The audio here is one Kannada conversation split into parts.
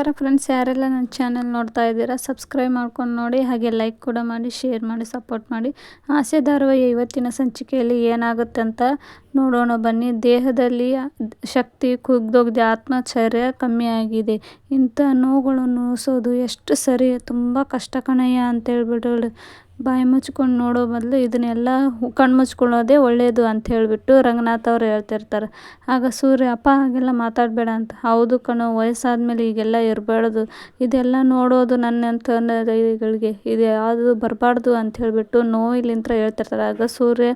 ನಮಸ್ಕಾರ ಫ್ರೆಂಡ್ಸ್ ಯಾರೆಲ್ಲ ನನ್ನ ಚಾನಲ್ ನೋಡ್ತಾ ಇದ್ದೀರಾ ಸಬ್ಸ್ಕ್ರೈಬ್ ಮಾಡ್ಕೊಂಡು ನೋಡಿ, ಹಾಗೆ ಲೈಕ್ ಕೂಡ ಮಾಡಿ ಶೇರ್ ಮಾಡಿ ಸಪೋರ್ಟ್ ಮಾಡಿ. ಆಸೆ ಧಾರಾವಾಹಿ ಇವತ್ತಿನ ಸಂಚಿಕೆಯಲ್ಲಿ ಏನಾಗುತ್ತೆ ಅಂತ ನೋಡೋಣ, ಬನ್ನಿ. ದೇಹದಲ್ಲಿ ಶಕ್ತಿ ಕುಗ್ದೋಗಿದೆ, ಆತ್ಮಚರ್ಯ ಕಮ್ಮಿ ಆಗಿದೆ. ಇಂಥ ನೋವುಗಳನ್ನು ನೋಸೋದು ಎಷ್ಟು ಸರಿ, ತುಂಬ ಕಷ್ಟ ಕಣಯ್ಯ ಅಂತೇಳ್ಬಿಟ್ಟು ಬಾಯಿ ಮುಚ್ಕೊಂಡು ನೋಡೋ ಬದಲು ಇದನ್ನೆಲ್ಲ ಕಣ್ಣು ಮುಚ್ಕೊಳ್ಳೋದೇ ಒಳ್ಳೆಯದು ಅಂತ ಹೇಳಿಬಿಟ್ಟು ರಂಗನಾಥ್ ಅವ್ರು ಹೇಳ್ತಿರ್ತಾರೆ. ಆಗ ಸೂರ್ಯ, ಅಪ್ಪ, ಹಾಗೆಲ್ಲ ಮಾತಾಡಬೇಡ ಅಂತ. ಹೌದು ಕಣೋ, ವಯಸ್ಸಾದ್ಮೇಲೆ ಈಗೆಲ್ಲ ಇರಬಾರ್ದು. ಇದೆಲ್ಲ ನೋಡೋದು ನನ್ನಂಥಗಳಿಗೆ ಇದು ಯಾವುದು ಬರಬಾರ್ದು ಅಂತ ಹೇಳಿಬಿಟ್ಟು ನೋವಿಲಿಂತ್ರ ಹೇಳ್ತಿರ್ತಾರೆ. ಆಗ ಸೂರ್ಯ,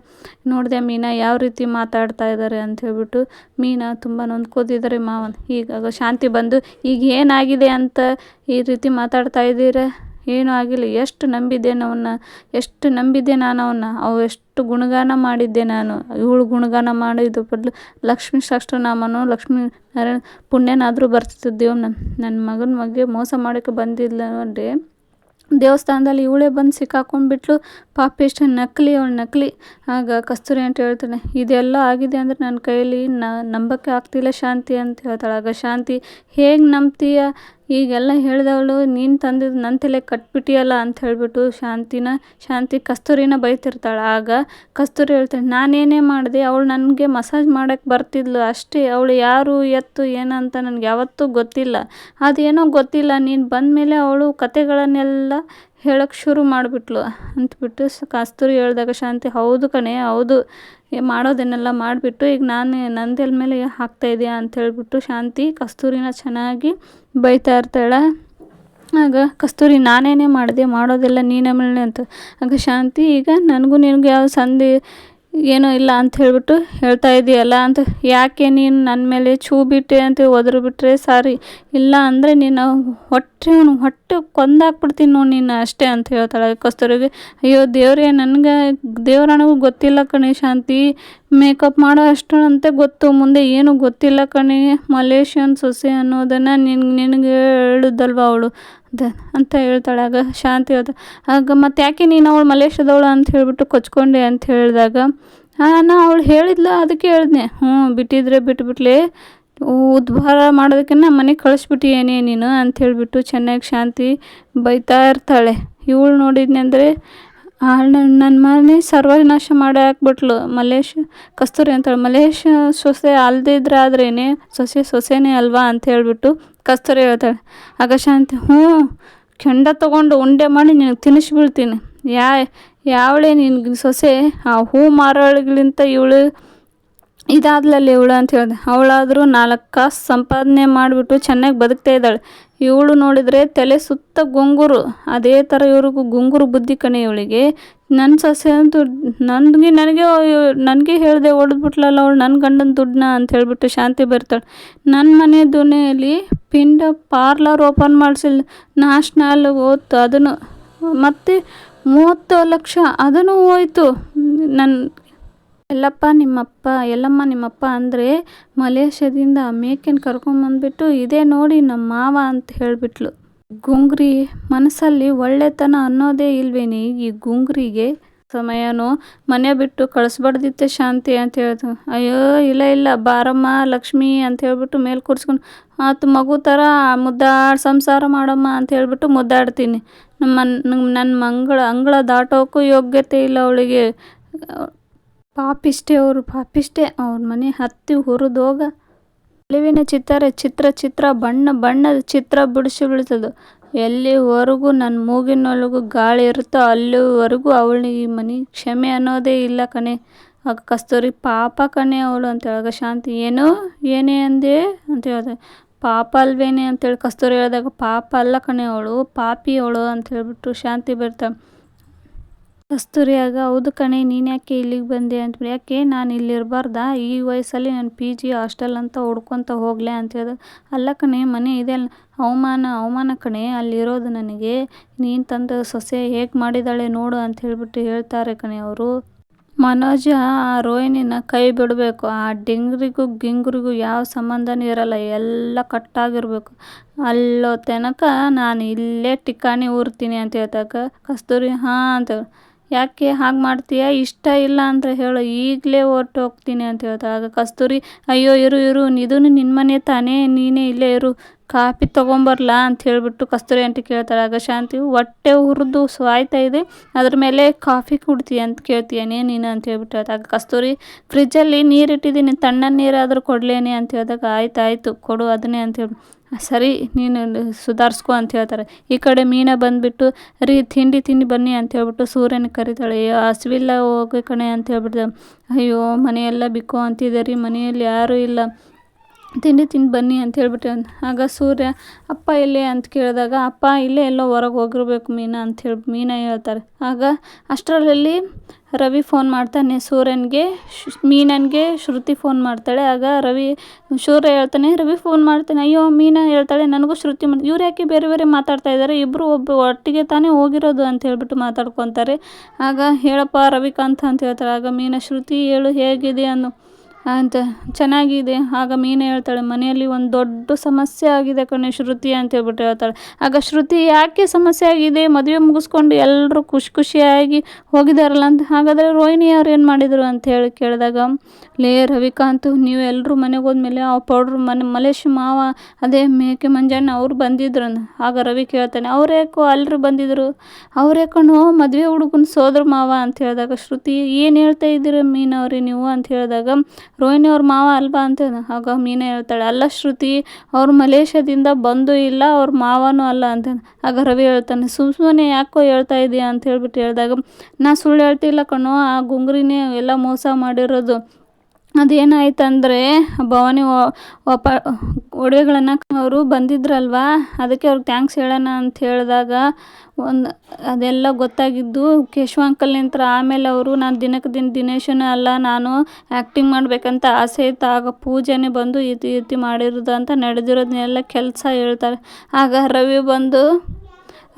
ನೋಡಿದೆ ಮೀನಾ, ಯಾವ ರೀತಿ ಮಾತಾಡ್ತಾ ಇದ್ದಾರೆ ಅಂತ ಹೇಳಿಬಿಟ್ಟು, ಮೀನಾ, ತುಂಬ ನೊಂದ್ಕೋತಿದ್ದಾರೆ ಮಾವನ್. ಈಗ ಶಾಂತಿ ಬಂದು, ಈಗ ಏನಾಗಿದೆ ಅಂತ ಈ ರೀತಿ ಮಾತಾಡ್ತಾ ಇದ್ದೀರಾ? ಏನೂ ಆಗಿಲ್ಲ. ಎಷ್ಟು ನಂಬಿದ್ದೆ ಅವನ್ನ ಎಷ್ಟು ನಂಬಿದ್ದೆ ನಾನು ಅವನ್ನ ಅವು ಎಷ್ಟು ಗುಣಗಾನ ಮಾಡಿದ್ದೆ ನಾನು. ಇವಳು ಗುಣಗಾನ ಮಾಡಿದ್ದು ಬದಲು ಲಕ್ಷ್ಮೀ ಸಹಸ್ರನಾಮನೋ ಲಕ್ಷ್ಮೀ ನಾರಾಯಣ ಪುಣ್ಯನಾದರೂ ಬರ್ತಿತ್ತು ದೇವ್ ನನ್ನ ನನ್ನ ಮಗನ ಮಗ್ಗೆ ಮೋಸ ಮಾಡೋಕ್ಕೆ ಅಂದರೆ ದೇವಸ್ಥಾನದಲ್ಲಿ ಇವಳೇ ಬಂದು ಸಿಕ್ಕಾಕೊಂಡ್ಬಿಟ್ಲು. ಎಷ್ಟು ನಕಲಿ, ಅವಳು ನಕಲಿ. ಆಗ ಕಸ್ತೂರಿ ಅಂತ ಹೇಳ್ತಾನೆ ಇದೆಲ್ಲ ಆಗಿದೆ ಅಂದರೆ ನನ್ನ ಕೈಯಲ್ಲಿ ನಂಬಕ್ಕೆ ಆಗ್ತಿಲ್ಲ ಶಾಂತಿ ಅಂತ ಹೇಳ್ತಾಳೆ. ಆಗ ಶಾಂತಿ, ಹೇಗೆ ನಂಬ್ತೀಯ? ಈಗೆಲ್ಲ ಹೇಳಿದವಳು, ನೀನು ತಂದಿದ್ದು ನನ್ನ ತಲೆ ಕಟ್ಬಿಟ್ಟಿಯಲ್ಲ ಅಂತ ಹೇಳಿಬಿಟ್ಟು ಶಾಂತಿನ, ಶಾಂತಿ ಕಸ್ತೂರಿನ ಬೈತಿರ್ತಾಳೆ. ಆಗ ಕಸ್ತೂರಿ ಹೇಳ್ತಾಳೆ, ನಾನೇನೇ ಮಾಡಿದೆ, ಅವಳು ನನಗೆ ಮಸಾಜ್ ಮಾಡೋಕ್ಕೆ ಬರ್ತಿದ್ಲು ಅಷ್ಟೇ, ಅವಳು ಯಾರು, ಎತ್ತು ಏನಂತ ನನಗೆ ಯಾವತ್ತೂ ಗೊತ್ತಿಲ್ಲ. ಅದೇನೋ ಗೊತ್ತಿಲ್ಲ, ನೀನು ಬಂದಮೇಲೆ ಅವಳು ಕತೆಗಳನ್ನೆಲ್ಲ ಹೇಳೋಕ್ಕೆ ಶುರು ಮಾಡಿಬಿಟ್ಲು. ಸ್, ಕಸ್ತೂರಿ ಹೇಳಿದಾಗ ಶಾಂತಿ, ಹೌದು ಕಣೆ, ಹೌದು. ಮಾಡೋದನ್ನೆಲ್ಲ ಮಾಡಿಬಿಟ್ಟು ಈಗ ನಾನು ನಂದೆಲ್ ಮೇಲೆ ಹಾಕ್ತಾಯಿದ್ದೀಯಾ ಅಂತ ಹೇಳಿಬಿಟ್ಟು ಶಾಂತಿ ಕಸ್ತೂರಿನ ಚೆನ್ನಾಗಿ ಬೈತಾ ಇರ್ತಾಳೆ. ಆಗ ಕಸ್ತೂರಿ, ನಾನೇನೇ ಮಾಡಿದೆ, ಮಾಡೋದೆಲ್ಲ ನೀನೇ ಮೇಲೆ ಅಂತ. ಆಗ ಶಾಂತಿ, ಈಗ ನನಗೂ ನಿನಗೂ ಯಾವ ಸಂಧಿ ಏನೂ ಇಲ್ಲ ಅಂತ ಹೇಳಿಬಿಟ್ಟು ಹೇಳ್ತಾ ಇದೆಯಲ್ಲ ಅಂತ. ಯಾಕೆ ನೀನು ನನ್ನ ಮೇಲೆ ಛೂ ಬಿಟ್ಟೆ ಅಂತ ಒದ್ರು ಬಿಟ್ಟರೆ ಸಾರಿ? ಇಲ್ಲ ಅಂದರೆ ನೀನು ಹೊಟ್ಟೆ ಹೊಟ್ಟೆ ಕೊಂದಾಕ್ಬಿಡ್ತೀನಿ ನೋಡಿ ನೀನು ಅಷ್ಟೇ ಅಂತ ಹೇಳ್ತಾಳೆ ಕಸ್ತೂರಿಗೆ. ಅಯ್ಯೋ ದೇವ್ರೇ, ನನಗೆ ದೇವ್ರನಿಗೂ ಗೊತ್ತಿಲ್ಲ ಕಣೆ ಶಾಂತಿ. ಮೇಕಪ್ ಮಾಡೋ ಅಷ್ಟಂತೆ ಗೊತ್ತು, ಮುಂದೆ ಏನು ಗೊತ್ತಿಲ್ಲ ಕಣೆ. ಮಲೇಷಿಯನ್ ಸೊಸೆ ಅನ್ನೋದನ್ನು ನಿನ್ಗೆ ನಿನಗೆ ಹೇಳಿದ್ದಲ್ವ ಅವಳು? ಅಂತ ಹೇಳ್ತಾಳೆ. ಆಗ ಶಾಂತಿ ಹೇಳ್ತಾ ಆಗ ಮತ್ತೆ ಯಾಕೆ ನೀನು ಅವಳು ಮಲೇಷ್ಯಾದವಳು ಅಂತ ಹೇಳಿಬಿಟ್ಟು ಕೊಚ್ಕೊಂಡೆ ಅಂತ ಹೇಳಿದಾಗ ನಾ ಅವಳು ಹೇಳಿದ್ಲ, ಅದಕ್ಕೆ ಹೇಳಿದ್ನೆ. ಹ್ಞೂ, ಬಿಟ್ಟಿದ್ರೆ ಬಿಟ್ಬಿಟ್ಲೆ ಉದ್ಭಾರ ಮಾಡೋದಕ್ಕೆ ಮನೆಗೆ ಕಳಿಸ್ಬಿಟ್ಟಿಯೇನೇ ನೀನು ಅಂತ ಹೇಳಿಬಿಟ್ಟು ಚೆನ್ನಾಗಿ ಶಾಂತಿ ಬೈತಾ ಇರ್ತಾಳೆ. ಇವಳು ನೋಡಿದ್ನೆ ಅಂದರೆ ನನ್ನ ಮನೆ ಸರ್ವನಾಶ ಮಾಡಿ ಹಾಕ್ಬಿಟ್ಲು ಮಲೇಶ್ ಕಸ್ತೂರಿ ಅಂತಾಳೆ. ಮಲ್ಲೇಶ್ ಸೊಸೆ ಅಲ್ದಿದ್ರೆ ಆದ್ರೇನೆ? ಸೊಸೆ ಸೊಸೆನೇ ಅಲ್ವಾ ಅಂತ ಹೇಳಿಬಿಟ್ಟು ಕಸ್ತೂರಿ ಹೇಳ್ತಾಳೆ. ಆಗ ಶಾಂತಿ ಹ್ಞೂ, ಕೆಂಡ ತೊಗೊಂಡು ಉಂಡೆ ಮಾಡಿ ನಿನಗೆ ತಿನ್ನಿಸ್ಬಿಡ್ತೀನಿ. ಯಾ, ಯಾವಳೆ ನಿನ್ಗೆ ಸೊಸೆ? ಆ ಹೂ ಮಾರೋಳಿಗಿಂತ ಇವಳು ಇದಾದ್ಲಲ್ಲಿ ಇವಳು ಅಂತ ಹೇಳಿದೆ, ಅವಳಾದರೂ ನಾಲ್ಕು ಕಾಸು ಸಂಪಾದನೆ ಮಾಡಿಬಿಟ್ಟು ಚೆನ್ನಾಗಿ ಬದುಕ್ತಾ ಇದ್ದಾಳೆ. ಇವಳು ನೋಡಿದರೆ ತಲೆ ಸುತ್ತ ಗುಂಗುರು. ಅದೇ ಥರ ಇವ್ರಿಗೂ ಗುಂಗುರು ಬುದ್ಧಿ ಕಣೆ ಇವಳಿಗೆ. ನನ್ನ ಸೊಸೆ ಅಂತೂ ನನಗೆ ನನಗೆ ನನಗೆ ಹೇಳಿದೆ ಹೊಡೆದ್ಬಿಟ್ಲಲ್ಲ ಅವಳು ನನ್ನ ಗಂಡನ ದುಡ್ಡನ್ನ ಅಂತ ಹೇಳಿಬಿಟ್ಟು ಶಾಂತಿ ಬರ್ತಾಳೆ. ನನ್ನ ಮನೆ ದುನಿಯಲ್ಲಿ ಪಿಂಡ ಪಾರ್ಲರ್ ಓಪನ್ ಮಾಡಿಸಿಲ್ಲ ನ್ಯಾಷ್ನಲ್ ಓದ್ತು ಅದನ್ನು, ಮತ್ತು ಮೂವತ್ತು ಲಕ್ಷ ಅದನ್ನು ಹೋಯ್ತು. ನನ್ನ ಎಲ್ಲಪ್ಪ ನಿಮ್ಮಪ್ಪ, ಎಲ್ಲಮ್ಮ ನಿಮ್ಮಪ್ಪ ಅಂದರೆ ಮಲೇಷ್ಯಾದಿಂದ ಮೇಕೆನ ಕರ್ಕೊಂಬಂದ್ಬಿಟ್ಟು ಇದೇ ನೋಡಿ ನಮ್ಮ ಮಾವ ಅಂತ ಹೇಳಿಬಿಟ್ಲು. ಗುಂಗ್ರಿ, ಮನಸ್ಸಲ್ಲಿ ಒಳ್ಳೆತನ ಅನ್ನೋದೇ ಇಲ್ವೇನೆ ಈ ಗುಂಗ್ರಿಗೆ? ಸಮಯನೂ, ಮನೆ ಬಿಟ್ಟು ಕಳಿಸ್ಬಾರ್ದಿತ್ತೆ ಶಾಂತಿ ಅಂತ ಹೇಳ್ದು. ಅಯ್ಯೋ, ಇಲ್ಲ ಇಲ್ಲ, ಬಾರಮ್ಮ, ಲಕ್ಷ್ಮಿ ಅಂತ ಹೇಳ್ಬಿಟ್ಟು ಮೇಲೆ ಕೂರಿಸ್ಕೊಂಡು, ಆತು ಮಗು ಥರ ಮುದ್ದಾಡಿ ಸಂಸಾರ ಮಾಡಮ್ಮ ಅಂತ ಹೇಳ್ಬಿಟ್ಟು ಮುದ್ದಾಡ್ತೀನಿ. ನಮ್ಮ ನನ್ನ ಮಂಗಳ, ಅಂಗಳ ದಾಟೋಕ್ಕೂ ಯೋಗ್ಯತೆ ಇಲ್ಲ ಅವಳಿಗೆ. ಪಾಪಿಷ್ಟೇ ಅವರು ಪಾಪಿಷ್ಟೆ ಅವ್ರ ಮನೆ ಹತ್ತಿ ಹುರಿದೋಗ ಅಳಿವಿನ ಚಿತ್ತಾರೆ ಚಿತ್ರ ಚಿತ್ರ, ಬಣ್ಣ ಬಣ್ಣದ ಚಿತ್ರ ಬಿಡಿಸಿ ಬೀಳ್ತದೆ. ಎಲ್ಲಿವರೆಗೂ ನನ್ನ ಮೂಗಿನೊಳಗೂ ಗಾಳಿ ಇರುತ್ತೋ ಅಲ್ಲಿವರೆಗೂ ಅವಳು ಈ ಮನೆ ಕ್ಷಮೆ ಅನ್ನೋದೇ ಇಲ್ಲ ಕಣೆ. ಆಗ ಕಸ್ತೂರಿ, ಪಾಪ ಕಣೆ ಅವಳು ಅಂತ ಹೇಳಾಗ ಶಾಂತಿ, ಏನು? ಏನೇ ಅಂದೆ? ಅಂತ ಹೇಳಿದೆ. ಪಾಪ ಅಲ್ವೇನೆ ಅಂತೇಳಿ ಕಸ್ತೂರಿ ಹೇಳಿದಾಗ ಪಾಪ ಅಲ್ಲ ಕಣೆ ಅವಳು, ಪಾಪಿ ಅವಳು ಅಂತ ಹೇಳ್ಬಿಟ್ಟು ಶಾಂತಿ ಬರ್ತಾಳೆ ಕಸ್ತೂರಿಯಾಗ ಹೌದು ಕಣೆ, ನೀನು ಯಾಕೆ ಇಲ್ಲಿಗೆ ಬಂದೆ? ಅಂತ ಯಾಕೆ? ನಾನು ಇಲ್ಲಿರಬಾರ್ದಾ ಈ ವಯಸ್ಸಲ್ಲಿ ನಾನು ಪಿ ಜಿ ಹಾಸ್ಟೆಲ್ ಅಂತ ಹುಡ್ಕೊತ ಹೋಗಲೆ ಅಂತ ಹೇಳಿದೆ ಅಲ್ಲ ಕಣೆ, ಮನೆ ಇದೆ ಅಲ್ಲ, ಅವಮಾನ ಅವಮಾನ ಕಣೆ ಅಲ್ಲಿರೋದು ನನಗೆ. ನೀನು ತಂದ ಸೊಸೆ ಹೇಗೆ ಮಾಡಿದ್ದಾಳೆ ನೋಡು ಅಂತ ಹೇಳಿಬಿಟ್ಟು ಹೇಳ್ತಾರೆ ಕಣೆ ಅವರು. ಮನೋಜ ಆ ರೋಹಿಣಿನ ಕೈ ಬಿಡಬೇಕು. ಆ ಡಿಂಗ್ರಿಗೂ ಗಿಂಗ್ರಿಗೂ ಯಾವ ಸಂಬಂಧನೂ ಇರಲ್ಲ, ಎಲ್ಲ ಕಟ್ಟಾಗಿರಬೇಕು. ಅಲ್ಲೋ ತನಕ ನಾನು ಇಲ್ಲೇ ಟಿಕಾಣಿ ಊರ್ತೀನಿ ಅಂತ ಹೇಳ್ದಾಗ ಕಸ್ತೂರಿ, ಹಾಂ ಅಂತ ಯಾಕೆ ಹಾಗೆ ಮಾಡ್ತೀಯ? ಇಷ್ಟ ಇಲ್ಲ ಅಂತ ಹೇಳು. ಈಗಲೇ ಹೊರ್ಟು ಹೋಗ್ತೀನಿ ಅಂತ ಹೇಳ್ತಾಳೆ ಆಗ ಕಸ್ತೂರಿ, ಅಯ್ಯೋ, ಇರು ಇರು. ಇದೂ ನಿನ್ನ ಮನೆ ತಾನೇ. ನೀನೇ ಇಲ್ಲೇ ಇರು. ಕಾಫಿ ತೊಗೊಂಬರ್ಲಾ? ಅಂತ ಹೇಳಿಬಿಟ್ಟು ಕಸ್ತೂರಿ ಅಂತ ಕೇಳ್ತಾಳೆ. ಆಗ ಶಾಂತಿ, ಹೊಟ್ಟೆ ಹುರಿದು ಸಾಯ್ತಾ ಇದೆ. ಅದ್ರ ಮೇಲೆ ಕಾಫಿ ಕುಡ್ತೀಯ ಅಂತ ಕೇಳ್ತೀಯನೇ ನೀನು? ಅಂತ ಹೇಳ್ಬಿಟ್ಟು ಹೇಳ್ತಾ ಆಗ ಕಸ್ತೂರಿ, ಫ್ರಿಜ್ಜಲ್ಲಿ ನೀರು ಇಟ್ಟಿದ್ದೀನಿ ತಣ್ಣ ನೀರಾದರೂ ಕೊಡ್ಲೇನೆ? ಅಂತ ಹೇಳಿದಾಗ, ಆಯ್ತು, ಆಯಿತು. ಕೊಡು, ಅದನ್ನೇ. ಅಂತ ಹೇಳಿ ಸರಿ, ನೀನು ಸುಧಾರಿಸ್ಕೊ ಅಂತ ಹೇಳ್ತಾರೆ. ಈ ಕಡೆ ಮೀನ ಬಂದುಬಿಟ್ಟು, ರೀ, ತಿಂಡಿ ತಿಂಡಿ ಬನ್ನಿ ಅಂತ ಹೇಳ್ಬಿಟ್ಟು ಸೂರ್ಯನ ಕರೀತಾಳೆ. ಅಯ್ಯೋ, ಹಸಿವಿಲ್ಲ ಹೋಗಿ ಕಣೆ ಅಂತ ಹೇಳ್ಬಿಟ್ಟು ಅಯ್ಯೋ, ಮನೆಯೆಲ್ಲ ಬಿಕ್ಕೋ ಅಂತಿದೆ ರೀ. ಮನೆಯಲ್ಲಿ ಯಾರೂ ಇಲ್ಲ. ತಿಂಡಿ ತಿಂದು ಬನ್ನಿ ಅಂತ ಹೇಳ್ಬಿಟ್ಟು ಆಗ ಸೂರ್ಯ, ಅಪ್ಪ ಎಲ್ಲಿ ಅಂತ ಕೇಳಿದಾಗ, ಅಪ್ಪ ಇಲ್ಲೇ ಎಲ್ಲೋ ಹೊರಗೆ ಹೋಗಿರ್ಬೇಕು ಮೀನಾ, ಅಂತ ಹೇಳಿ, ಮೀನಾ ಹೇಳ್ತಾರೆ. ಆಗ ಅಷ್ಟರಲ್ಲಿ ರವಿ ಫೋನ್ ಮಾಡ್ತಾನೆ, ಸೂರ್ಯನಿಗೆ ಮೀನನಿಗೆ ಶ್ರುತಿ ಫೋನ್ ಮಾಡ್ತಾಳೆ. ಆಗ ರವಿ, ಸೂರ್ಯ ಹೇಳ್ತಾನೆ, ರವಿ ಫೋನ್ ಮಾಡ್ತಾನೆ, ಅಯ್ಯೋ, ಮೀನಾ ಹೇಳ್ತಾಳೆ, ನನಗೂ ಶ್ರುತಿ ಮಾಡಿ, ಇವ್ರು ಯಾಕೆ ಬೇರೆ ಬೇರೆ ಮಾತಾಡ್ತಾ ಇದ್ದಾರೆ ಇಬ್ಬರು ಒಬ್ಬ ಒಟ್ಟಿಗೆ ತಾನೇ ಹೋಗಿರೋದು, ಅಂತ ಹೇಳ್ಬಿಟ್ಟು ಮಾತಾಡ್ಕೊತಾರೆ. ಆಗ, ಹೇಳಪ್ಪ ರವಿಕಾಂತ್, ಅಂತ ಹೇಳ್ತಾರೆ. ಆಗ ಮೀನಾ, ಶ್ರುತಿ ಹೇಳು, ಹೇಗಿದೆ? ಅನ್ನೋ ಅಂತ. ಚೆನ್ನಾಗಿದೆ. ಆಗ ಮೀನು ಹೇಳ್ತಾಳೆ, ಮನೆಯಲ್ಲಿ ಒಂದು ದೊಡ್ಡ ಸಮಸ್ಯೆ ಆಗಿದೆ ಕಣೆ ಶ್ರುತಿ ಅಂತ ಹೇಳ್ಬಿಟ್ಟು ಹೇಳ್ತಾಳೆ. ಆಗ ಶ್ರುತಿ, ಯಾಕೆ ಸಮಸ್ಯೆ ಆಗಿದೆ? ಮದುವೆ ಮುಗಿಸ್ಕೊಂಡು ಎಲ್ಲರೂ ಖುಷಿ ಖುಷಿಯಾಗಿ ಹೋಗಿದಾರಲ್ಲ ಅಂತ. ಹಾಗಾದರೆ ರೋಹಿಣಿ ಅವ್ರು ಏನು ಮಾಡಿದರು ಅಂತ ಹೇಳಿ ಕೇಳಿದಾಗ, ಲೇ ರವಿಕಾಂತ್, ನೀವು ಎಲ್ಲರೂ ಮನೆಗೆ ಹೋದ್ಮೇಲೆ ಆ ಪೌಡ್ರ್ ಮನೆ, ಮಲೇಶ್ ಮಾವ, ಅದೇ ಮೇಕೆ ಮಂಜಣ್ಣ ಅವ್ರು ಬಂದಿದ್ರು ಆಗ ರವಿ ಕೇಳ್ತಾನೆ ಅವ್ರ್ಯಾಕೋ ಅಲ್ಲರು ಬಂದಿದ್ರು? ಅವ್ರೇಕೊಂಡು ಕಣೋ ಮದುವೆ ಹುಡುಗನ ಸೋದ್ರ ಮಾವ ಅಂತ ಹೇಳಿದಾಗ ಶ್ರುತಿ, ಏನು ಹೇಳ್ತಾ ಇದ್ದೀರ ಮೀನವ್ರಿ ನೀವು? ಅಂತ ಹೇಳಿದಾಗ ರೋಹಿಣಿ ಅವ್ರ ಮಾವ ಅಲ್ವಾ ಅಂತ ಆಗ ಮೀನಾ ಹೇಳ್ತಾಳೆ, ಅಲ್ಲ ಶ್ರುತಿ, ಅವ್ರು ಮಲೇಷ್ಯಾದಿಂದ ಬಂದು ಇಲ್ಲ, ಅವ್ರ ಮಾವನೂ ಅಲ್ಲ ಅಂತ ಆಗ ರವಿ ಹೇಳ್ತಾನೆ, ಸುಮ್ ಸುಮ್ಮನೆ ಯಾಕೋ ಹೇಳ್ತಾ ಇದೀಯ ಅಂತ ಹೇಳ್ಬಿಟ್ಟು ಹೇಳಿದಾಗ, ನಾ ಸುಳ್ಳು ಹೇಳ್ತಿಲ್ಲ ಕಣೋ, ಆ ಗುಂಗ್ರಿನೇ ಎಲ್ಲ ಮೋಸ ಮಾಡಿರೋದು. ಅದೇನಾಯ್ತಂದರೆ, ಭವಾನಿ ಒಪ ಒಡವೆಗಳನ್ನು ಅವರು ಬಂದಿದ್ರಲ್ವಾ? ಅದಕ್ಕೆ ಅವ್ರಿಗೆ ಥ್ಯಾಂಕ್ಸ್ ಹೇಳೋಣ ಅಂತ ಹೇಳಿದಾಗ ಒಂದು, ಅದೆಲ್ಲ ಗೊತ್ತಾಗಿದ್ದು ಕೇಶವ ಅಂಕಲ್ನಿಂತ್ರ ಆಮೇಲೆ ಅವರು, ನಾನು ದಿನಕ್ಕೆ ದಿನ ದಿನೇಶನ ಅಲ್ಲ, ನಾನು ಆ್ಯಕ್ಟಿಂಗ್ ಮಾಡಬೇಕಂತ ಆಸೆ ಇತ್ತು ಆಗ ಪೂಜೆನೇ ಬಂದು ಇತಿ ಇತಿ ಮಾಡಿರೋದು ಅಂತ ನಡೆದಿರೋದನ್ನೆಲ್ಲ ಕೆಲಸ ಹೇಳ್ತಾರೆ. ಆಗ ರವಿ ಬಂದು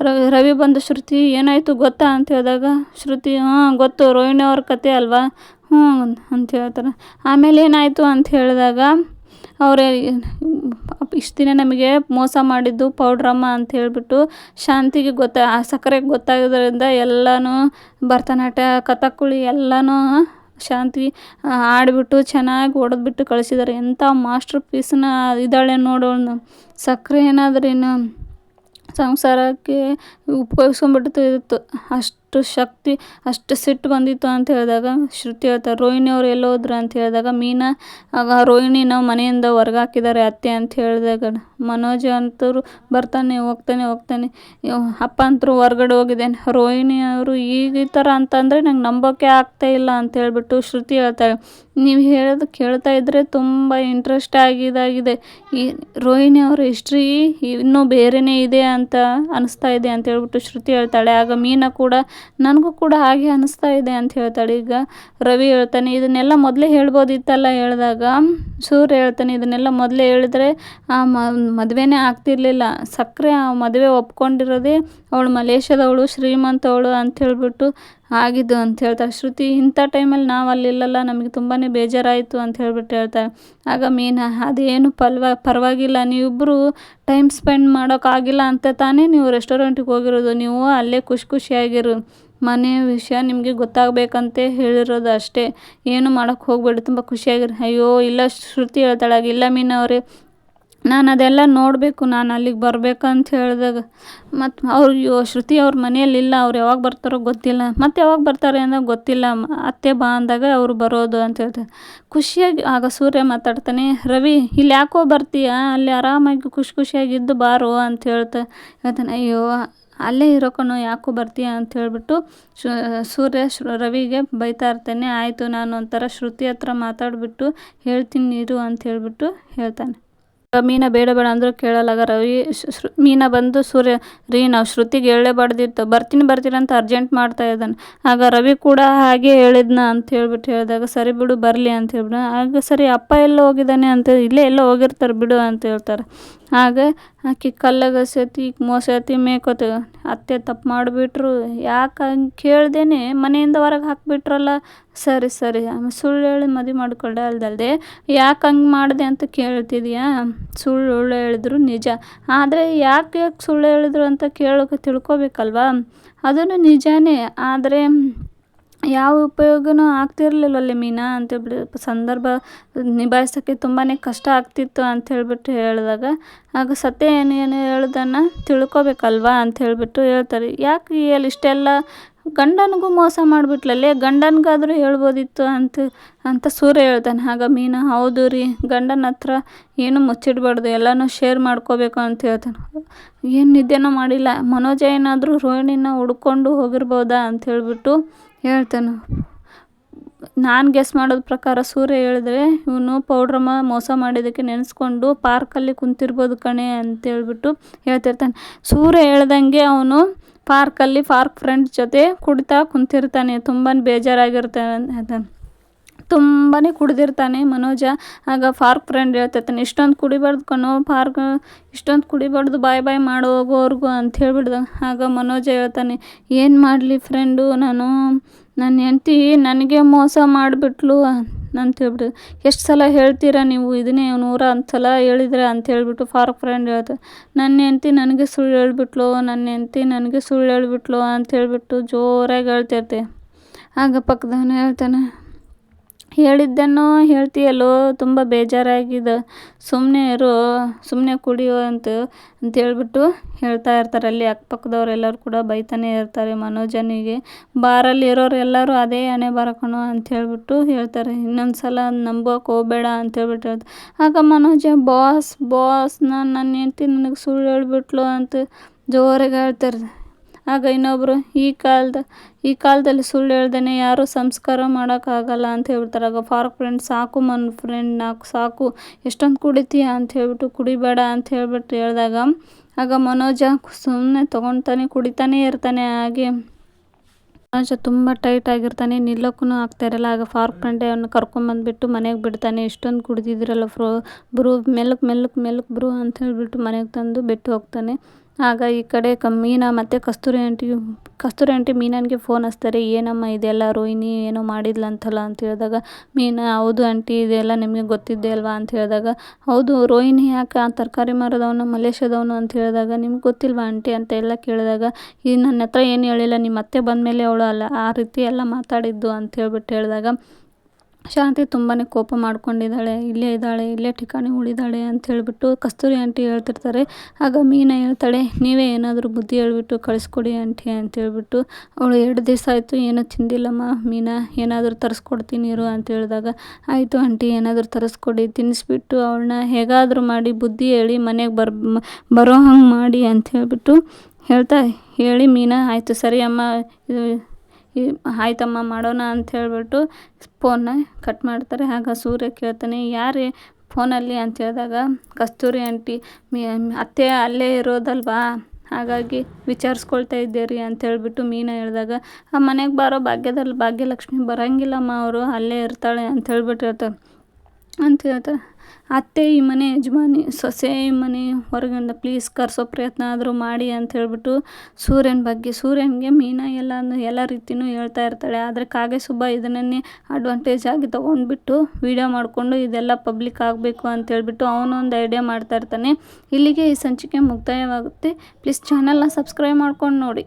ರವಿ ರವಿ ಬಂದು, ಶ್ರುತಿ, ಏನಾಯಿತು ಗೊತ್ತಾ? ಅಂತ ಹೇಳಿದಾಗ, ಶ್ರುತಿ ಹಾಂ ಗೊತ್ತು, ರೋಹಿಣಿ ಅವ್ರ ಕತೆ ಅಲ್ವಾ? ಹ್ಞೂ ಅಂತ ಹೇಳ್ತಾರೆ. ಆಮೇಲೆ ಏನಾಯಿತು ಅಂತ ಹೇಳಿದಾಗ ಅವರೇ ಇಷ್ಟು ದಿನ ನಮಗೆ ಮೋಸ ಮಾಡಿದ್ದು ಪೌಡ್ರಮ್ಮ ಅಂತ ಹೇಳಿಬಿಟ್ಟು ಶಾಂತಿಗೆ ಗೊತ್ತ, ಆ ಸಕ್ಕರೆಗೆ ಗೊತ್ತಾಗೋದ್ರಿಂದ ಎಲ್ಲನೂ ಭರತನಾಟ್ಯ, ಕಥಕ್ಕಳಿ ಎಲ್ಲನೂ ಶಾಂತಿ ಆಡಿಬಿಟ್ಟು ಚೆನ್ನಾಗಿ ಹೊಡೆದ್ಬಿಟ್ಟು ಕಳಿಸಿದ್ದಾರೆ. ಎಂಥ ಮಾಸ್ಟರ್ ಪೀಸ್ನ ಇದ್ದಾಳೆ ನೋಡೋಣ ಸಕ್ಕರೆ ಏನಾದ್ರೂ ಇನ್ನು ಸಂಸಾರಕ್ಕೆ ಉಪಯೋಗಿಸ್ಕೊಂಡ್ಬಿಡ್ತು ಇತ್ತು ಅಷ್ಟು ಶಕ್ತಿ, ಅಷ್ಟು ಸಿಟ್ಟು ಬಂದಿತ್ತು ಅಂತ ಹೇಳಿದಾಗ ಶ್ರುತಿ ಹೇಳ್ತಾರೆ ರೋಹಿಣಿ ಅವ್ರು ಎಲ್ಲೋದ್ರು ಅಂತ ಹೇಳಿದಾಗ, ಮೀನಾ, ಆಗ ರೋಹಿಣಿನ ಮನೆಯಿಂದ ಹೊರ್ಗಾಕಿದ್ದಾರೆ ಅತ್ತೆ ಅಂತ ಹೇಳಿದಾಗ ಮನೋಜ್ ಅಂತರು ಬರ್ತಾನೆ, ಹೋಗ್ತಾನೆ ಹೋಗ್ತಾನೆ. ಅಪ್ಪ ಅಂತರು ಹೊರ್ಗಡೆ ಹೋಗಿದ್ದೇನೆ. ರೋಹಿಣಿ ಅವರು ಈಗ ಈ ಥರ ಅಂತಂದರೆ ನಂಗೆ ನಂಬೋಕೆ ಆಗ್ತಾ ಇಲ್ಲ ಅಂತ ಹೇಳಿಬಿಟ್ಟು ಶ್ರುತಿ ಹೇಳ್ತಾಳೆ. ನೀವು ಹೇಳೋದು ಕೇಳ್ತಾ ಇದ್ದರೆ ತುಂಬ ಇಂಟ್ರೆಸ್ಟ್ ಆಗಿದಾಗಿದೆ ಈ ರೋಹಿಣಿ ಅವರ ಹಿಸ್ಟ್ರಿ ಇನ್ನೂ ಬೇರೆಯೇ ಇದೆ ಅಂತ ಅನಿಸ್ತಾ ಇದೆ ಅಂತ ಹೇಳ್ಬಿಟ್ಟು ಶ್ರುತಿ ಹೇಳ್ತಾಳೆ. ಆಗ ಮೀನಾ ಕೂಡ ನನಗೂ ಕೂಡ ಹಾಗೆ ಅನಿಸ್ತಾ ಇದೆ ಅಂತ ಹೇಳ್ತಾಳೆ. ಈಗ ರವಿ ಹೇಳ್ತಾನೆ, ಇದನ್ನೆಲ್ಲ ಮೊದಲೇ ಹೇಳ್ಬೋದಿತ್ತಲ್ಲ? ಹೇಳಿದಾಗ ಸೂರ್ಯ ಹೇಳ್ತಾನೆ, ಇದನ್ನೆಲ್ಲ ಮೊದಲೇ ಹೇಳಿದ್ರೆ ಆ ಮದುವೆನೇ ಆಗ್ತಿರ್ಲಿಲ್ಲ. ಸಕ್ಕರೆ ಆ ಮದುವೆ ಒಪ್ಕೊಂಡಿರೋದೇ ಅವಳು ಮಲೇಷ್ಯಾದವಳು, ಶ್ರೀಮಂತವಳು ಅಂತ ಹೇಳ್ಬಿಟ್ಟು ಆಗಿದ್ದು ಅಂತ ಹೇಳ್ತಾರೆ. ಶ್ರುತಿ, ಇಂಥ ಟೈಮಲ್ಲಿ ನಾವು ಅಲ್ಲಿಲ್ಲಲ್ಲ, ನಮಗೆ ತುಂಬಾ ಬೇಜಾರಾಯಿತು ಅಂತ ಹೇಳ್ಬಿಟ್ಟು ಹೇಳ್ತಾರೆ. ಆಗ ಮೀನಾ, ಅದೇನು ಪಲ್ವ, ಪರವಾಗಿಲ್ಲ ನೀವಿಬ್ಬರು ಟೈಮ್ ಸ್ಪೆಂಡ್ ಮಾಡೋಕ್ಕಾಗಿಲ್ಲ ಅಂತ ತಾನೇ ನೀವು ರೆಸ್ಟೋರೆಂಟಿಗೆ ಹೋಗಿರೋದು. ನೀವು ಅಲ್ಲೇ ಖುಷಿ ಖುಷಿಯಾಗಿರು. ಮನೆ ವಿಷಯ ನಿಮಗೆ ಗೊತ್ತಾಗಬೇಕಂತೆ ಹೇಳಿರೋದು ಅಷ್ಟೇ. ಏನು ಮಾಡೋಕ್ಕೆ ಹೋಗಬೇಡಿ, ತುಂಬ ಖುಷಿಯಾಗಿರಿ. ಅಯ್ಯೋ, ಇಲ್ಲ ಶ್ರುತಿ ಹೇಳ್ತಾಳಾಗ ಇಲ್ಲ ಮೀನವ್ರೆ ನಾನು ಅದೆಲ್ಲ ನೋಡಬೇಕು, ನಾನು ಅಲ್ಲಿಗೆ ಬರ್ಬೇಕಂತ ಹೇಳಿದಾಗ. ಮತ್ತು ಅವ್ರು ಶ್ರುತಿ ಅವ್ರ ಮನೆಯಲ್ಲಿಲ್ಲ ಅವ್ರು ಯಾವಾಗ ಬರ್ತಾರೋ ಗೊತ್ತಿಲ್ಲ. ಮತ್ತು ಯಾವಾಗ ಬರ್ತಾರೆ ಅಂದಾಗ ಗೊತ್ತಿಲ್ಲ. ಅತ್ತೆ ಬಾ ಅಂದಾಗ ಅವರು ಬರೋದು ಅಂತ ಹೇಳ್ತಾರೆ. ಖುಷಿಯಾಗಿ, ಆಗ ಸೂರ್ಯ ಮಾತಾಡ್ತಾನೆ, ರವಿ, ಇಲ್ಲಿ ಯಾಕೋ ಬರ್ತೀಯ? ಅಲ್ಲಿ ಆರಾಮಾಗಿ ಖುಷಿ ಖುಷಿಯಾಗಿದ್ದು ಬಾರೋ ಅಂತ ಹೇಳ್ತಾ ಹೇಳ್ತಾನೆ. ಅಯ್ಯೋ, ಅಲ್ಲೇ ಇರೋ ಕಣೋ, ಯಾಕೋ ಬರ್ತೀಯ? ಅಂತ ಹೇಳಿಬಿಟ್ಟು ಸೂರ್ಯ ರವಿಗೆ ಬೈತಾ ಇರ್ತಾನೆ. ಆಯಿತು, ನಾನು ಒಂಥರ ಶ್ರುತಿ ಹತ್ರ ಮಾತಾಡಿಬಿಟ್ಟು ಹೇಳ್ತೀನಿ ನೀರು ಅಂತ ಹೇಳಿಬಿಟ್ಟು ಹೇಳ್ತಾನೆ. ಮೀನಾ ಬೇಡ ಬೇಡ ಅಂದರೂ ಕೇಳಲ್ಲಾಗ ರವಿ ಮೀನ ಬಂದು ಸೂರ್ಯ, ರೀ ನಾವು ಶ್ರುತಿಗೆ ಹೇಳಲೇಬಾರ್ದಿತ್ತು ಬರ್ತೀನಿ ಬರ್ತೀನಿ ಅಂತ ಅರ್ಜೆಂಟ್ ಮಾಡ್ತಾ ಇದ್ದಾನೆ. ಆಗ ರವಿ ಕೂಡ ಹಾಗೆ ಹೇಳಿದ್ನ ಅಂತ ಹೇಳ್ಬಿಟ್ಟು ಹೇಳಿದಾಗ, ಸರಿ ಬಿಡು ಬರಲಿ ಅಂತ ಹೇಳ್ಬಿಡ. ಆಗ ಸರಿ ಅಪ್ಪ ಎಲ್ಲ ಹೋಗಿದ್ದಾನೆ ಅಂತ, ಇಲ್ಲೇ ಎಲ್ಲೋ ಹೋಗಿರ್ತಾರೆ ಬಿಡು ಅಂತ ಹೇಳ್ತಾರೆ. ಆಗ ಆಕೆ ಕಲ್ಲಾಗ ಸತಿ ಮೋಸತಿ ಮೇಕೋತ, ಅತ್ತೆ ತಪ್ಪು ಮಾಡಿಬಿಟ್ರು. ಯಾಕೆ ಹಂಗೆ ಕೇಳ್ದೇನೆ ಮನೆಯಿಂದ ಹೊರಗೆ ಹಾಕಿಬಿಟ್ರಲ್ಲ. ಸರಿ ಸರಿ ಸುಳ್ಳು ಹೇಳಿ ಮದುವೆ ಮಾಡಿಕೊಂಡೆ ಅಲ್ದಲ್ದೆ. ಯಾಕೆ ಹಂಗೆ ಮಾಡಿದೆ ಅಂತ ಕೇಳ್ತಿದ್ಯಾ? ಸುಳ್ಳು ಹೇಳಿದ್ರು ನಿಜ. ಆದರೆ ಯಾಕೆ ಯಾಕೆ ಸುಳ್ಳು ಹೇಳಿದ್ರು ಅಂತ ಕೇಳೋಕೆ ತಿಳ್ಕೊಬೇಕಲ್ವಾ? ಅದನ್ನು ನಿಜಾನೇ. ಆದರೆ ಯಾವ ಉಪಯೋಗನೂ ಆಗ್ತಿರ್ಲಿಲ್ಲವಲ್ಲ ಮೀನಾ ಅಂತೇಳ್ಬಿಟ್ಟು ಸಂದರ್ಭ ನಿಭಾಯಿಸೋಕ್ಕೆ ತುಂಬಾ ಕಷ್ಟ ಆಗ್ತಿತ್ತು ಅಂತ ಹೇಳ್ಬಿಟ್ಟು ಹೇಳಿದಾಗ, ಆಗ ಸತ್ಯ ಏನು ಏನು ಹೇಳೋದನ್ನು ತಿಳ್ಕೊಬೇಕಲ್ವಾ ಅಂತ ಹೇಳ್ಬಿಟ್ಟು ಹೇಳ್ತಾರೆ. ಯಾಕೆ ಅಲ್ಲಿ ಇಷ್ಟೆಲ್ಲ ಗಂಡನಿಗೂ ಮೋಸ ಮಾಡಿಬಿಟ್ಲಲ್ಲೇ ಗಂಡನಿಗಾದರೂ ಹೇಳ್ಬೋದಿತ್ತು ಅಂತ ಅಂತ ಸೂರ್ಯ ಹೇಳ್ತಾನೆ. ಆಗ ಮೀನಾ, ಹೌದು ರೀ, ಗಂಡನ ಹತ್ರ ಏನು ಮುಚ್ಚಿಡ್ಬಾರ್ದು, ಎಲ್ಲನೂ ಶೇರ್ ಮಾಡ್ಕೋಬೇಕು ಅಂತ ಹೇಳ್ತಾನೆ. ಏನು ನಿದ್ದೆನೂ ಮಾಡಿಲ್ಲ. ಮನೋಜ ಏನಾದರೂ ರೋಹಿಣಿನ ಹುಡ್ಕೊಂಡು ಹೋಗಿರ್ಬೋದಾ ಅಂತ ಹೇಳ್ಬಿಟ್ಟು ಹೇಳ್ತಾನೆ. ನಾನು ಗೆಸ್ ಮಾಡೋದ ಪ್ರಕಾರ ಸೂರ್ಯ ಹೇಳಿದ್ರೆ, ಇವನು ಪೌಡ್ರಮ್ಮ ಮೋಸ ಮಾಡಿದ್ದಕ್ಕೆ ನೆನೆಸ್ಕೊಂಡು ಪಾರ್ಕಲ್ಲಿ ಕುಂತಿರ್ಬೋದು ಕಣೆ ಅಂತೇಳ್ಬಿಟ್ಟು ಹೇಳ್ತಿರ್ತಾನೆ. ಸೂರ್ಯ ಹೇಳ್ದಂಗೆ ಅವನು ಪಾರ್ಕಲ್ಲಿ ಪಾರ್ಕ್ ಫ್ರೆಂಡ್ಸ್ ಜೊತೆ ಕುಡಿತಾ ಕುಂತಿರ್ತಾನೆ. ತುಂಬಾ ಬೇಜಾರಾಗಿರ್ತಾನೆ ತುಂಬಾ ಕುಡಿದಿರ್ತಾನೆ ಮನೋಜ. ಆಗ ಫಾರ್ಕ್ ಫ್ರೆಂಡ್ ಹೇಳ್ತಿರ್ತಾನೆ, ಇಷ್ಟೊಂದು ಕುಡಿಬಾರ್ದು ಕಣೋ ಫಾರ್ಕ್ ಇಷ್ಟೊಂದು ಕುಡಿಬಾರ್ದು, ಬಾಯ್ ಬಾಯ್ ಮಾಡೋ ಹೋಗೋವರೆಗೂ ಅಂತ ಹೇಳ್ಬಿಡ್ದ ಆಗ ಮನೋಜ ಹೇಳ್ತಾನೆ, ಏನು ಮಾಡಲಿ ಫ್ರೆಂಡು ನಾನು ನನ್ನ ಹೆಂಡ್ತಿ ನನಗೆ ಮೋಸ ಮಾಡಿಬಿಟ್ಲು ಅಂತ ಹೇಳ್ಬಿಟ್ಟು ಎಷ್ಟು ಸಲ ಹೇಳ್ತೀರಾ ನೀವು ಇದನ್ನೇ ನೂರ ಸಲ ಹೇಳಿದ್ರೆ ಅಂತ ಹೇಳ್ಬಿಟ್ಟು ಫಾರ್ಕ್ ಫ್ರೆಂಡ್ ಹೇಳ್ತ ನನ್ನ ಹೆಂಡ್ತಿ ನನಗೆ ಸುಳ್ಳು ಹೇಳ್ಬಿಟ್ಲು ನನ್ನ ಹೆಂಡ್ತಿ ನನಗೆ ಸುಳ್ಳು ಹೇಳ್ಬಿಟ್ಲು ಅಂತ ಹೇಳ್ಬಿಟ್ಟು ಜೋರಾಗಿ ಹೇಳ್ತಿರ್ತೆ. ಆಗ ಪಕ್ಕದವನು ಹೇಳ್ತಾನೆ ಹೇಳಿದ್ದನ್ನು ಹೇಳ್ತೀಯಲ್ಲೋ, ತುಂಬ ಬೇಜಾರಾಗಿದೆ ಸುಮ್ಮನೆ ಇರು ಸುಮ್ಮನೆ ಕುಡಿಯೋ ಅಂತ, ಅಂತೇಳ್ಬಿಟ್ಟು ಹೇಳ್ತಾ ಇರ್ತಾರೆ. ಅಲ್ಲಿ ಅಕ್ಕಪಕ್ಕದವ್ರೆಲ್ಲರೂ ಕೂಡ ಬೈತಾನೆ ಇರ್ತಾರೆ ಮನೋಜನಿಗೆ. ಬಾರಲ್ಲಿ ಇರೋರು ಎಲ್ಲರೂ ಅದೇ ಹಣೆ ಬರಕಣೋ ಅಂತ ಹೇಳ್ಬಿಟ್ಟು ಹೇಳ್ತಾರೆ. ಇನ್ನೊಂದು ಸಲ ನಂಬೋಕೆ ಹೋಗಬೇಡ ಅಂತೇಳ್ಬಿಟ್ಟು ಹೇಳ್ತಾರೆ. ಆಗ ಮನೋಜ, ಬಾಸ್ ಬಾಸ್, ನಾನು ನನ್ನ ಹೆಂಡ್ತಿ, ನನಗೆ ಸುಳ್ಳು ಹೇಳ್ಬಿಟ್ಲು ಅಂತ ಜೋರಾಗಿ ಹೇಳ್ತಾರೆ. ಆಗ ಇನ್ನೊಬ್ಬರು ಈ ಕಾಲದ ಈ ಕಾಲದಲ್ಲಿ ಸುಳ್ಳು ಹೇಳ್ದೇ ಯಾರೂ ಸಂಸ್ಕಾರ ಮಾಡೋಕ್ಕಾಗಲ್ಲ ಅಂತ ಹೇಳ್ಬಿಡ್ತಾರೆ. ಆಗ ಫಾರ್ ಫ್ರೆಂಡ್, ಸಾಕು ಮನ್ ಫ್ರೆಂಡ್ ನಾಲ್ಕು ಸಾಕು, ಎಷ್ಟೊಂದು ಕುಡಿತೀಯ? ಅಂತ ಹೇಳ್ಬಿಟ್ಟು, ಕುಡಿಬೇಡ ಅಂತ ಹೇಳ್ಬಿಟ್ಟು ಹೇಳಿದಾಗ, ಆಗ ಮನೋಜ ಸುಮ್ಮನೆ ತೊಗೊಳ್ತಾನೆ ಕುಡಿತಾನೇ ಇರ್ತಾನೆ. ಹಾಗೆ ಮನೋಜ ತುಂಬ ಟೈಟ್ ಆಗಿರ್ತಾನೆ ನಿಲ್ಲೋಕ್ಕೂ ಆಗ್ತಾ ಇರಲ್ಲ. ಆಗ ಫಾರ್ಕ್ ಫ್ರೆಂಡೇ ಅವನು ಕರ್ಕೊಂಬಂದ್ಬಿಟ್ಟು ಮನೆಗೆ ಬಿಡ್ತಾನೆ. ಇಷ್ಟೊಂದು ಕುಡಿದಿದ್ರಲ್ಲ ಫ್ರೋ ಬ್ರೂ ಮೆಲ್ಲಕ್ಕೆ ಮೆಲ್ಲಕ್ಕೆ ಮೆಲ್ಲಕ್ಕೆ ಬ್ರೂ ಅಂತ ಹೇಳಿಬಿಟ್ಟು ಮನೆಗೆ ತಂದು ಬಿಟ್ಟು ಹೋಗ್ತಾನೆ. ಆಗ ಈ ಕಡೆ ಕ ಮೀನಾ ಮತ್ತು ಕಸ್ತೂರಿ ಆಂಟಿ ಕಸ್ತೂರಿ ಆಂಟಿ ಮೀನನಿಗೆ ಫೋನ್ ಹಚ್ತಾರೆ, ಏನಮ್ಮ ಇದೆಲ್ಲ ರೋಹಿಣಿ ಏನೋ ಮಾಡಿದ್ಲಂತಲ್ಲ? ಅಂತ ಹೇಳಿದಾಗ, ಮೀನಾ, ಹೌದು ಆಂಟಿ, ಇದೆಲ್ಲ ನಿಮಗೆ ಗೊತ್ತಿದ್ದೆ ಅಲ್ವಾ? ಅಂತ ಹೇಳಿದಾಗ, ಹೌದು, ರೋಹಿಣಿ ಯಾಕೆ ಆ ತರಕಾರಿ ಮಾರದವನು, ಮಲೇಷ್ಯಾದವನು? ಅಂತ ಹೇಳಿದಾಗ, ನಿಮ್ಗೆ ಗೊತ್ತಿಲ್ವಾ ಆಂಟಿ? ಅಂತ ಎಲ್ಲ ಕೇಳಿದಾಗ, ಈ ನನ್ನ ಹತ್ರ ಏನು ಹೇಳಿಲ್ಲ, ನಿಮ್ಮ ಅತ್ತೆ ಬಂದಮೇಲೆ ಅವಳು ಅಲ್ಲ, ಆ ರೀತಿ ಎಲ್ಲ ಮಾತಾಡಿದ್ದು, ಅಂತ ಹೇಳ್ಬಿಟ್ಟು ಹೇಳಿದಾಗ ಶಾಂತಿ ತುಂಬಾ ಕೋಪ ಮಾಡ್ಕೊಂಡಿದ್ದಾಳೆ. ಇಲ್ಲೇ ಇದ್ದಾಳೆ, ಇಲ್ಲೇ ಠಿಕಾಣಿ ಉಳಿದಾಳೆ ಅಂತ ಹೇಳಿಬಿಟ್ಟು ಕಸ್ತೂರಿ ಆಂಟಿ ಹೇಳ್ತಿರ್ತಾರೆ. ಆಗ ಮೀನಾ ಹೇಳ್ತಾಳೆ, ನೀವೇ ಏನಾದರೂ ಬುದ್ಧಿ ಹೇಳ್ಬಿಟ್ಟು ಕಳಿಸ್ಕೊಡಿ ಆಂಟಿ ಅಂತ ಹೇಳ್ಬಿಟ್ಟು ಅವಳು ಎರಡು ದಿವಸ ಆಯಿತು, ಏನೂ ತಿಂದಿಲ್ಲಮ್ಮ ಮೀನಾ, ಏನಾದರೂ ತರಿಸ್ಕೊಡ್ತೀನಿ ಇರು ಅಂತ ಹೇಳಿದಾಗ ಆಯಿತು ಆಂಟಿ, ಏನಾದರೂ ತರಿಸ್ಕೊಡಿ ತಿನ್ನಿಸ್ಬಿಟ್ಟು ಅವಳನ್ನ ಹೇಗಾದರೂ ಮಾಡಿ, ಬುದ್ಧಿ ಹೇಳಿ ಮನೆಗೆ ಬರ್, ಬರೋ ಹಂಗೆ ಮಾಡಿ ಅಂತ ಹೇಳಿಬಿಟ್ಟು ಹೇಳ್ತಾ ಹೇಳಿ ಮೀನಾ, ಆಯಿತು ಸರಿ ಅಮ್ಮ, ಇದು ಆಯ್ತಮ್ಮ ಮಾಡೋಣ ಅಂತ ಹೇಳ್ಬಿಟ್ಟು ಫೋನ್ನ ಕಟ್ ಮಾಡ್ತಾರೆ. ಆಗ ಸೂರ್ಯ ಕೇಳ್ತಾನೆ, ಯಾರೇ ಫೋನಲ್ಲಿ? ಅಂತ ಹೇಳಿದಾಗ, ಕಸ್ತೂರಿ ಆಂಟಿ ಅತ್ತೆ ಅಲ್ಲೇ ಇರೋದಲ್ವಾ? ಹಾಗಾಗಿ ವಿಚಾರಿಸ್ಕೊಳ್ತಾ ಇದ್ದೀರಿ ಅಂತ ಹೇಳಿಬಿಟ್ಟು ಮೀನಾ ಹೇಳಿದಾಗ, ಆ ಮನೆಗೆ ಬರೋ ಭಾಗ್ಯದಲ್ಲಿ ಭಾಗ್ಯಲಕ್ಷ್ಮಿ ಬರೋಂಗಿಲ್ಲಮ್ಮ, ಅವರು ಅಲ್ಲೇ ಇರ್ತಾಳೆ ಅಂತ ಹೇಳ್ಬಿಟ್ಟು ಹೇಳ್ತಾರೆ. ಅಂತ ಹೇಳ್ತಾರೆ. ಅತ್ತೆ ಈ ಮನೆ ಯಜಮಾನಿ, ಸೊಸೆ ಈ ಮನೆ ಹೊರಗಿಂದ ಪ್ಲೀಸ್ ಕರೆಸೋ ಪ್ರಯತ್ನ ಆದರೂ ಮಾಡಿ ಅಂತ ಹೇಳಿಬಿಟ್ಟು ಸೂರ್ಯನ ಬಗ್ಗೆ, ಸೂರ್ಯನಿಗೆ ಮೀನಾ ಎಲ್ಲ ಎಲ್ಲ ರೀತಿಯೂ ಹೇಳ್ತಾ ಇರ್ತಾಳೆ. ಆದರೆ ಕಾಗೆ ಸುಬ್ಬ ಇದನ್ನೇ ಅಡ್ವಾಂಟೇಜ್ ಆಗಿ ತೊಗೊಂಡ್ಬಿಟ್ಟು ವೀಡಿಯೋ ಮಾಡಿಕೊಂಡು ಇದೆಲ್ಲ ಪಬ್ಲಿಕ್ ಆಗಬೇಕು ಅಂತ ಹೇಳ್ಬಿಟ್ಟು ಅವನೊಂದು ಐಡಿಯಾ ಮಾಡ್ತಾ ಇರ್ತಾನೆ. ಇಲ್ಲಿಗೆ ಈ ಸಂಚಿಕೆ ಮುಕ್ತಾಯವಾಗುತ್ತೆ. ಪ್ಲೀಸ್ ಚಾನಲ್ನ ಸಬ್ಸ್ಕ್ರೈಬ್ ಮಾಡ್ಕೊಂಡು ನೋಡಿ.